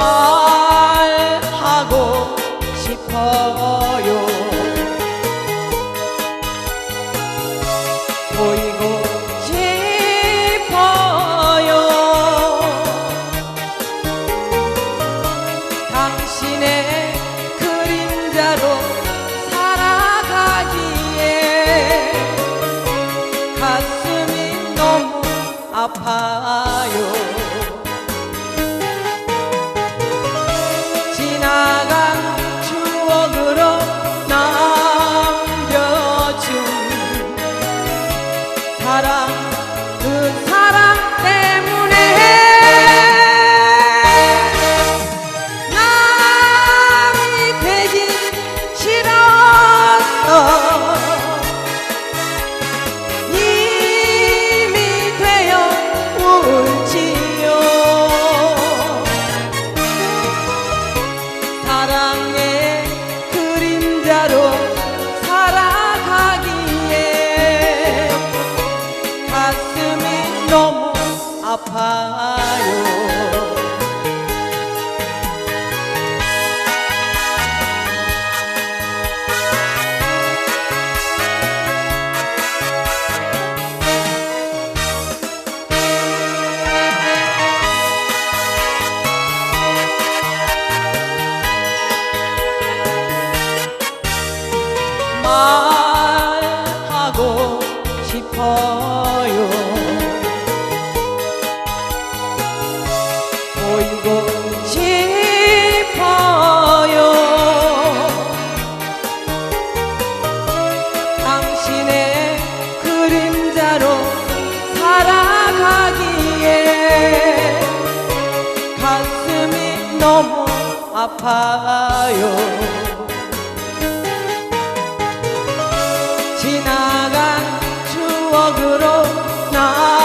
말하고 싶어요. 보이고 싶어요. 당신의 그림자로 살아가기에 가슴이 너무 아파요. Hara 가슴이 너무 아파요. 말하고 싶어 보이고 싶어요. 당신의 그림자로 살아가기에 가슴이 너무 아파요. 지나간 추억으로 남